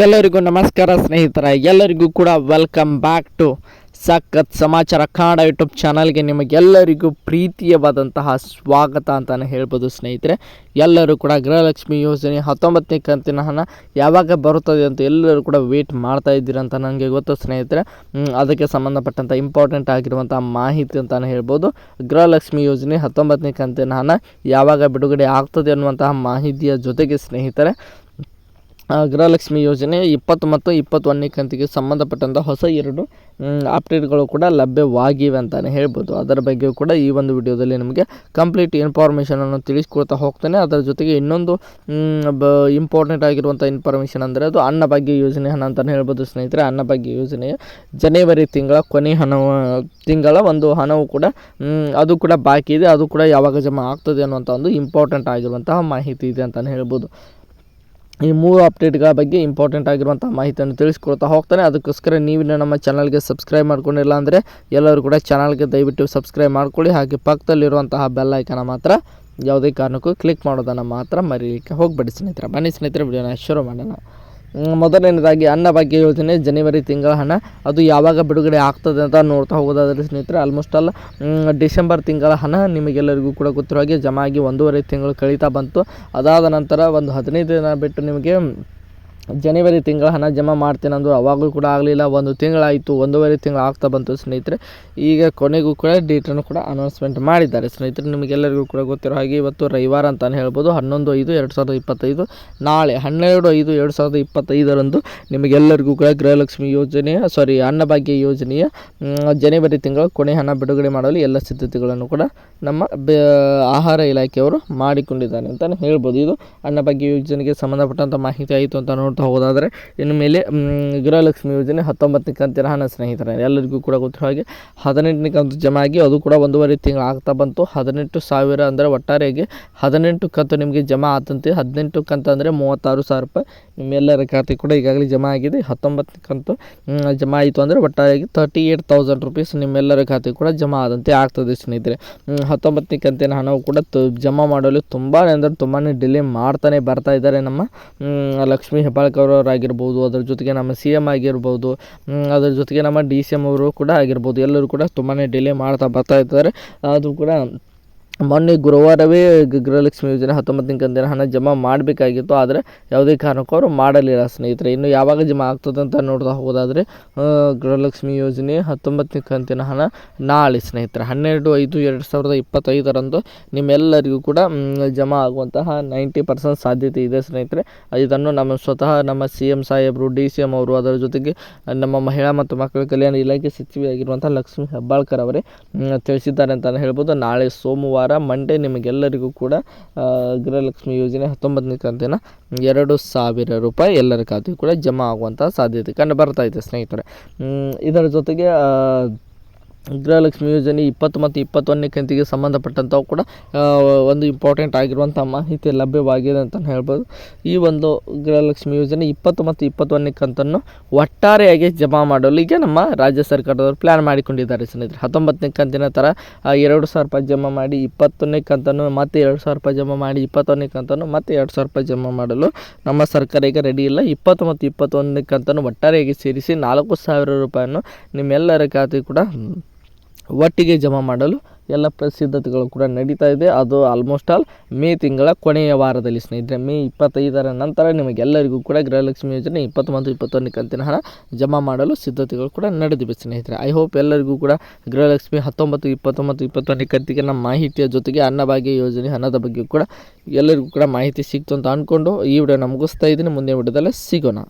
ಎಲ್ಲರಿಗೂ ನಮಸ್ಕಾರ ಸ್ನೇಹಿತರೆ, ಎಲ್ಲರಿಗೂ ಕೂಡ ವೆಲ್ಕಮ್ ಬ್ಯಾಕ್ ಟು ಸಖತ್ ಸಮಾಚಾರ ಕನ್ನಡ ಯೂಟ್ಯೂಬ್ ಚಾನಲ್ಗೆ ನಿಮಗೆಲ್ಲರಿಗೂ ಪ್ರೀತಿಯವಾದಂತಹ ಸ್ವಾಗತ ಅಂತಲೇ ಹೇಳ್ಬೋದು ಸ್ನೇಹಿತರೆ. ಎಲ್ಲರೂ ಕೂಡ ಗೃಹಲಕ್ಷ್ಮಿ ಯೋಜನೆ ಹತ್ತೊಂಬತ್ತನೇ ಕಂತಿನ ಹಣ ಯಾವಾಗ ಬರುತ್ತದೆ ಅಂತ ಎಲ್ಲರೂ ಕೂಡ ವೇಟ್ ಮಾಡ್ತಾ ಇದ್ದೀರಂತ ನನಗೆ ಗೊತ್ತು ಸ್ನೇಹಿತರೆ. ಅದಕ್ಕೆ ಸಂಬಂಧಪಟ್ಟಂಥ ಇಂಪಾರ್ಟೆಂಟ್ ಆಗಿರುವಂಥ ಮಾಹಿತಿ ಅಂತಲೇ ಹೇಳ್ಬೋದು. ಗೃಹಲಕ್ಷ್ಮಿ ಯೋಜನೆ ಹತ್ತೊಂಬತ್ತನೇ ಕಂತಿನ ಹಣ ಯಾವಾಗ ಬಿಡುಗಡೆ ಆಗ್ತದೆ ಅನ್ನುವಂತಹ ಮಾಹಿತಿಯ ಜೊತೆಗೆ ಸ್ನೇಹಿತರೆ ಗೃಹಲಕ್ಷ್ಮಿ ಯೋಜನೆ ಇಪ್ಪತ್ತು ಮತ್ತು ಇಪ್ಪತ್ತೊಂದನೇ ಕಂತಿಗೆ ಸಂಬಂಧಪಟ್ಟಂಥ ಹೊಸ ಎರಡು ಅಪ್ಡೇಟ್ಗಳು ಕೂಡ ಲಭ್ಯವಾಗಿವೆ ಅಂತಲೇ ಹೇಳ್ಬೋದು. ಅದರ ಬಗ್ಗೆ ಕೂಡ ಈ ಒಂದು ವಿಡಿಯೋದಲ್ಲಿ ನಿಮಗೆ ಕಂಪ್ಲೀಟ್ ಇನ್ಫಾರ್ಮೇಷನನ್ನು ತಿಳಿಸ್ಕೊಳ್ತಾ ಹೋಗ್ತೇನೆ. ಅದರ ಜೊತೆಗೆ ಇನ್ನೊಂದು ಬ ಇಂಪಾರ್ಟೆಂಟ್ ಆಗಿರುವಂಥ ಇನ್ಫಾರ್ಮೇಷನ್ ಅಂದರೆ ಅದು ಅನ್ನಭಾಗ್ಯ ಯೋಜನೆ ಹಣ ಅಂತಲೇ ಹೇಳ್ಬೋದು ಸ್ನೇಹಿತರೆ. ಅನ್ನಭಾಗ್ಯ ಯೋಜನೆ ಜನವರಿ ತಿಂಗಳ ಕೊನೆ ಹಣ ತಿಂಗಳ ಒಂದು ಹಣವು ಕೂಡ ಅದು ಕೂಡ ಬಾಕಿ ಇದೆ. ಅದು ಕೂಡ ಯಾವಾಗ ಜಮಾ ಆಗ್ತದೆ ಅನ್ನುವಂಥ ಒಂದು ಇಂಪಾರ್ಟೆಂಟ್ ಆಗಿರುವಂತಹ ಮಾಹಿತಿ ಇದೆ ಅಂತಲೇ ಹೇಳ್ಬೋದು. ಈ ಮೂರು ಅಪ್ಡೇಟ್ಗಳ ಬಗ್ಗೆ ಇಂಪಾರ್ಟೆಂಟ್ ಆಗಿರುವಂಥ ಮಾಹಿತಿಯನ್ನು ತಿಳಿಸ್ಕೊಳ್ತಾ ಹೋಗ್ತಾನೆ. ಅದಕ್ಕೋಸ್ಕರ ನೀವು ನಮ್ಮ ಚಾನಲ್ಗೆ ಸಬ್ಸ್ಕ್ರೈಬ್ ಮಾಡ್ಕೊಂಡಿಲ್ಲ ಅಂದರೆ ಎಲ್ಲರೂ ಕೂಡ ಚಾನಲ್ಗೆ ದಯವಿಟ್ಟು ಸಬ್ಸ್ಕ್ರೈಬ್ ಮಾಡ್ಕೊಳ್ಳಿ. ಹಾಗೆ ಪಕ್ಕದಲ್ಲಿರುವಂತಹ ಬೆಲ್ ಐಕನ ಮಾತ್ರ ಯಾವುದೇ ಕಾರಣಕ್ಕೂ ಕ್ಲಿಕ್ ಮಾಡೋದನ್ನು ಮಾತ್ರ ಮರೀಲಿಕ್ಕೆ ಹೋಗಬೇಡಿ ಸ್ನೇಹಿತರೆ. ಬನ್ನಿ ಸ್ನೇಹಿತರೆ, ವಿಡಿಯೋನ ಶುರು ಮಾಡೋಣ. ಮೊದಲನೇದಾಗಿ ಅನ್ನಭಾಗ್ಯ ಯೋಜನೆ ಜನವರಿ ತಿಂಗಳ ಹಣ. ಅದು ಯಾವಾಗ ಬಿಡುಗಡೆ ಆಗ್ತದೆ ಅಂತ ನೋಡ್ತಾ ಹೋಗೋದಾದರೆ ಸ್ನೇಹಿತರೆ ಆಲ್ಮೋಸ್ಟ್ ಆಲ್ ಡಿಸೆಂಬರ್ ತಿಂಗಳ ಹಣ ನಿಮಗೆಲ್ಲರಿಗೂ ಕೂಡ ಗೊತ್ತಿರೋ ಹಾಗೆ ಜಮಾ ಆಗಿ ಒಂದೂವರೆ ತಿಂಗಳು ಕಳೀತಾ ಬಂತು. ಅದಾದ ನಂತರ ಒಂದು ಹದಿನೈದು ದಿನ ಬಿಟ್ಟು ನಿಮಗೆ ಜನವರಿ ತಿಂಗಳ ಹಣ ಜಮಾ ಅಂದರು ಅವಾಗಲೂ ಕೂಡ ಆಗಲಿಲ್ಲ. ಒಂದು ತಿಂಗಳಾಯಿತು, ಒಂದೂವರೆ ತಿಂಗಳು ಆಗ್ತಾ ಬಂತು ಸ್ನೇಹಿತರೆ. ಈಗ ಕೊನೆಗೂ ಕೂಡ ಡೇಟನ್ನು ಕೂಡ ಅನೌನ್ಸ್ಮೆಂಟ್ ಮಾಡಿದ್ದಾರೆ. ಸ್ನೇಹಿತರೆ, ನಿಮಗೆಲ್ಲರಿಗೂ ಕೂಡ ಗೊತ್ತಿರೋ ಹಾಗೆ ಇವತ್ತು ರವಿವಾರ ಅಂತಲೇ ಹೇಳ್ಬೋದು. ಹನ್ನೊಂದು ಐದು, ಎರಡು ಸಾವಿರದ ಇಪ್ಪತ್ತೈದು. ನಾಳೆ ಹನ್ನೆರಡು ಐದು, ಎರಡು ಸಾವಿರದ ಇಪ್ಪತ್ತೈದರಂದು ನಿಮಗೆಲ್ಲರಿಗೂ ಕೂಡ ಗೃಹಲಕ್ಷ್ಮಿ ಯೋಜನೆಯ ಸಾರಿ ಅನ್ನಭಾಗ್ಯ ಯೋಜನೆಯ ಜನವರಿ ತಿಂಗಳ ಕೊನೆ ಹಣ ಬಿಡುಗಡೆ ಮಾಡಲು ಎಲ್ಲ ಸಿದ್ಧತೆಗಳನ್ನು ಕೂಡ ನಮ್ಮ ಆಹಾರ ಇಲಾಖೆಯವರು ಮಾಡಿಕೊಂಡಿದ್ದಾರೆ ಅಂತಲೇ ಹೇಳ್ಬೋದು. ಇದು ಅನ್ನಭಾಗ್ಯ ಯೋಜನೆಗೆ ಸಂಬಂಧಪಟ್ಟಂಥ ಮಾಹಿತಿ ಆಯಿತು ಅಂತ ನೋಡ್ತಾ ಹೋಗೋದಾದರೆ, ಇನ್ನು ಮೇಲೆ ಗೃಹಲಕ್ಷ್ಮಿ ಯೋಜನೆ ಹತ್ತೊಂಬತ್ತನೇ ಕಂತಿನ ಹಣ ಸ್ನೇಹಿತರೆ, ಎಲ್ಲರಿಗೂ ಕೂಡ ಗೊತ್ತಿರೋ ಹಾಗೆ ಹದಿನೆಂಟನೇ ಕಂತು ಜಮಾ ಆಗಿ ಅದು ಕೂಡ ಒಂದೂವರೆ ತಿಂಗಳು ಆಗ್ತಾ ಬಂತು. ಹದಿನೆಂಟು ಸಾವಿರ ಅಂದರೆ ಒಟ್ಟಾರೆಗೆ ಹದಿನೆಂಟು ಕಂತು ನಿಮಗೆ ಜಮಾ ಆತಂತೆ. ಹದಿನೆಂಟು ಕಂತು ಅಂದರೆ ಮೂವತ್ತಾರು ಸಾವಿರ ರೂಪಾಯಿ ನಿಮ್ಮೆಲ್ಲರ ಖಾತೆ ಕೂಡ ಈಗಾಗಲೇ ಜಮಾ ಆಗಿದೆ. ಹತ್ತೊಂಬತ್ತನೇ ಕಂತು ಜಮಾ ಆಯಿತು ಅಂದರೆ ಒಟ್ಟಾರೆಯಾಗಿ ತರ್ಟಿ ಏಟ್ ತೌಸಂಡ್ ರುಪೀಸ್ ನಿಮ್ಮೆಲ್ಲರ ಖಾತೆ ಕೂಡ ಜಮಾ ಆದಂತೆ ಆಗ್ತದೆ ಸ್ನೇಹಿತರೆ. ಹತ್ತೊಂಬತ್ತನೇ ಕಂತಿನ ಹಣವು ಕೂಡ ಜಮಾ ಮಾಡಲು ತುಂಬಾ ಅಂದರೆ ತುಂಬಾ ಡಿಲೇ ಮಾಡ್ತಾನೆ ಬರ್ತಾ ಇದ್ದಾರೆ ನಮ್ಮ ಲಕ್ಷ್ಮೀ ಲಕ್ಷ್ಮೀ ಹೆಬ್ಬಾಳ್ಕರ್ ಅವರಾಗಿರ್ಬೋದು ಅದ್ರ ಜೊತೆಗೆ ನಮ್ಮ ಸಿ ಎಂ ಆಗಿರ್ಬೋದು ಅದ್ರ ಜೊತೆಗೆ ನಮ್ಮ ಡಿ ಸಿ ಎಂ ಅವರು ಕೂಡ ಆಗಿರ್ಬೋದು. ಎಲ್ಲರೂ ಕೂಡ ತುಂಬಾ ಡಿಲೇ ಮಾಡ್ತಾ ಬರ್ತಾ ಇದ್ದಾರೆ. ಅದು ಕೂಡ ಮೊನ್ನೆ ಗುರುವಾರವೇ ಗೃಹಲಕ್ಷ್ಮಿ ಯೋಜನೆ ಹತ್ತೊಂಬತ್ತನೇ ಕಂತಿನ ಹಣ ಜಮಾ ಮಾಡಬೇಕಾಗಿತ್ತು, ಆದರೆ ಯಾವುದೇ ಕಾರಣಕ್ಕೂ ಅವರು ಮಾಡಲಿಲ್ಲ ಸ್ನೇಹಿತರೆ. ಇನ್ನು ಯಾವಾಗ ಜಮಾ ಆಗ್ತದೆ ಅಂತ ನೋಡ್ತಾ ಹೋಗೋದಾದರೆ ಗೃಹಲಕ್ಷ್ಮಿ ಯೋಜನೆ ಹತ್ತೊಂಬತ್ತನೇ ಕಂತಿನ ಹಣ ನಾಳೆ ಸ್ನೇಹಿತರೆ. ಹನ್ನೆರಡು ಐದು ಎರಡು ಸಾವಿರದ ಇಪ್ಪತ್ತೈದರಂದು ನಿಮ್ಮೆಲ್ಲರಿಗೂ ಕೂಡ ಜಮಾ ಆಗುವಂತಹ ನೈಂಟಿ ಪರ್ಸೆಂಟ್ ಸಾಧ್ಯತೆ ಇದೆ ಸ್ನೇಹಿತರೆ. ಇದನ್ನು ನಮ್ಮ ಸ್ವತಃ ನಮ್ಮ ಸಿ ಎಂ ಸಾಹೇಬರು, ಡಿ ಸಿ ಎಂ ಅವರು ಅದರ ಜೊತೆಗೆ, ನಮ್ಮ ಮಹಿಳಾ ಮತ್ತು ಮಕ್ಕಳ ಕಲ್ಯಾಣ ಇಲಾಖೆ ಸಚಿವೆಯಾಗಿರುವಂಥ ಲಕ್ಷ್ಮೀ ಹೆಬ್ಬಾಳ್ಕರ್ ಅವರೇ ತಿಳಿಸಿದ್ದಾರೆ ಅಂತಲೇ ಹೇಳ್ಬೋದು. ನಾಳೆ ಸೋಮವಾರ ಮಂಡೇ ನಿಮಗೆಲ್ಲರಿಗೂ ಕೂಡ ಗೃಹಲಕ್ಷ್ಮಿ ಯೋಜನೆ ಹತ್ತೊಂಬತ್ತನೇ ಕಂತಿನ ಎರಡು ಸಾವಿರ ರೂಪಾಯಿ ಎಲ್ಲರ ಖಾತೆಗೂ ಕೂಡ ಜಮಾ ಆಗುವಂಥ ಸಾಧ್ಯತೆ ಕಂಡು ಬರ್ತಾ ಇದೆ ಸ್ನೇಹಿತರೆ. ಇದರ ಜೊತೆಗೆ ಗೃಹಲಕ್ಷ್ಮಿ ಯೋಜನೆ ಇಪ್ಪತ್ತು ಮತ್ತು ಇಪ್ಪತ್ತೊಂದನೇ ಕಂತಿಗೆ ಸಂಬಂಧಪಟ್ಟಂಥವು ಕೂಡ ಒಂದು ಇಂಪಾರ್ಟೆಂಟ್ ಆಗಿರುವಂಥ ಮಾಹಿತಿ ಲಭ್ಯವಾಗಿದೆ ಅಂತಲೇ ಹೇಳ್ಬೋದು. ಈ ಒಂದು ಗೃಹಲಕ್ಷ್ಮಿ ಯೋಜನೆ ಇಪ್ಪತ್ತು ಮತ್ತು ಇಪ್ಪತ್ತೊಂದನೇ ಕಂತನ್ನು ಒಟ್ಟಾರೆಯಾಗಿ ಜಮಾ ಮಾಡಲು ಈಗ ನಮ್ಮ ರಾಜ್ಯ ಸರ್ಕಾರದವರು ಪ್ಲ್ಯಾನ್ ಮಾಡಿಕೊಂಡಿದ್ದಾರೆ ಸ್ನೇಹಿತರೆ. ಹತ್ತೊಂಬತ್ತನೇ ಕಂತಿನ ಥರ ಎರಡು ಸಾವಿರ ರೂಪಾಯಿ ಜಮಾ ಮಾಡಿ ಇಪ್ಪತ್ತೊಂದನೇ ಕಂತನ್ನು ಮತ್ತೆ ಎರಡು ಸಾವಿರ ರೂಪಾಯಿ ಜಮಾ ಮಾಡಿ ಇಪ್ಪತ್ತೊಂದನೇ ಕಂತನ್ನು ಮತ್ತೆ ಎರಡು ಸಾವಿರ ರೂಪಾಯಿ ಜಮಾ ಮಾಡಲು ನಮ್ಮ ಸರ್ಕಾರ ಈಗ ರೆಡಿ ಇಲ್ಲ. ಇಪ್ಪತ್ತು ಮತ್ತು ಇಪ್ಪತ್ತೊಂದನೇ ಕಂತನ್ನು ಒಟ್ಟಾರೆಯಾಗಿ ಸೇರಿಸಿ ನಾಲ್ಕು ಸಾವಿರ ರೂಪಾಯಿಯನ್ನು ನಿಮ್ಮೆಲ್ಲರ ಖಾತೆ ಕೂಡ ಒಟ್ಟಿಗೆ ಜಮಾ ಮಾಡಲು ಎಲ್ಲ ಪ್ರಸಿದ್ಧತೆಗಳು ಕೂಡ ನಡೀತಾ ಇದೆ. ಅದು ಆಲ್ಮೋಸ್ಟ್ ಆಲ್ ಮೇ ತಿಂಗಳ ಕೊನೆಯ ವಾರದಲ್ಲಿ ಸ್ನೇಹಿತರೆ, ಮೇ ಇಪ್ಪತ್ತೈದರ ನಂತರ ನಿಮಗೆಲ್ಲರಿಗೂ ಕೂಡ ಗೃಹಲಕ್ಷ್ಮಿ ಯೋಜನೆ ಇಪ್ಪತ್ತು ಮತ್ತು ಇಪ್ಪತ್ತೊಂದನೇ ಕಂತಿನ ಹಣ ಜಮಾ ಮಾಡಲು ಸಿದ್ಧತೆಗಳು ಕೂಡ ನಡೆದಿವೆ ಸ್ನೇಹಿತರೆ. ಐ ಹೋಪ್ ಎಲ್ಲರಿಗೂ ಕೂಡ ಗೃಹಲಕ್ಷ್ಮಿ ಹತ್ತೊಂಬತ್ತು, ಇಪ್ಪತ್ತೊಂಬತ್ತು ಇಪ್ಪತ್ತೊಂದನೇ ಕಂತಿಗೆ ನಮ್ಮ ಮಾಹಿತಿಯ ಜೊತೆಗೆ ಅನ್ನಭಾಗ್ಯ ಯೋಜನೆ ಹಣದ ಬಗ್ಗೆ ಕೂಡ ಎಲ್ಲರಿಗೂ ಕೂಡ ಮಾಹಿತಿ ಸಿಕ್ತು ಅಂತ ಅಂದ್ಕೊಂಡು ಈ ವಿಡಿಯೋನ ಮುಗಿಸ್ತಾ ಇದ್ದೀನಿ. ಮುಂದಿನ ವಿಡಿಯೋದಲ್ಲೇ ಸಿಗೋಣ.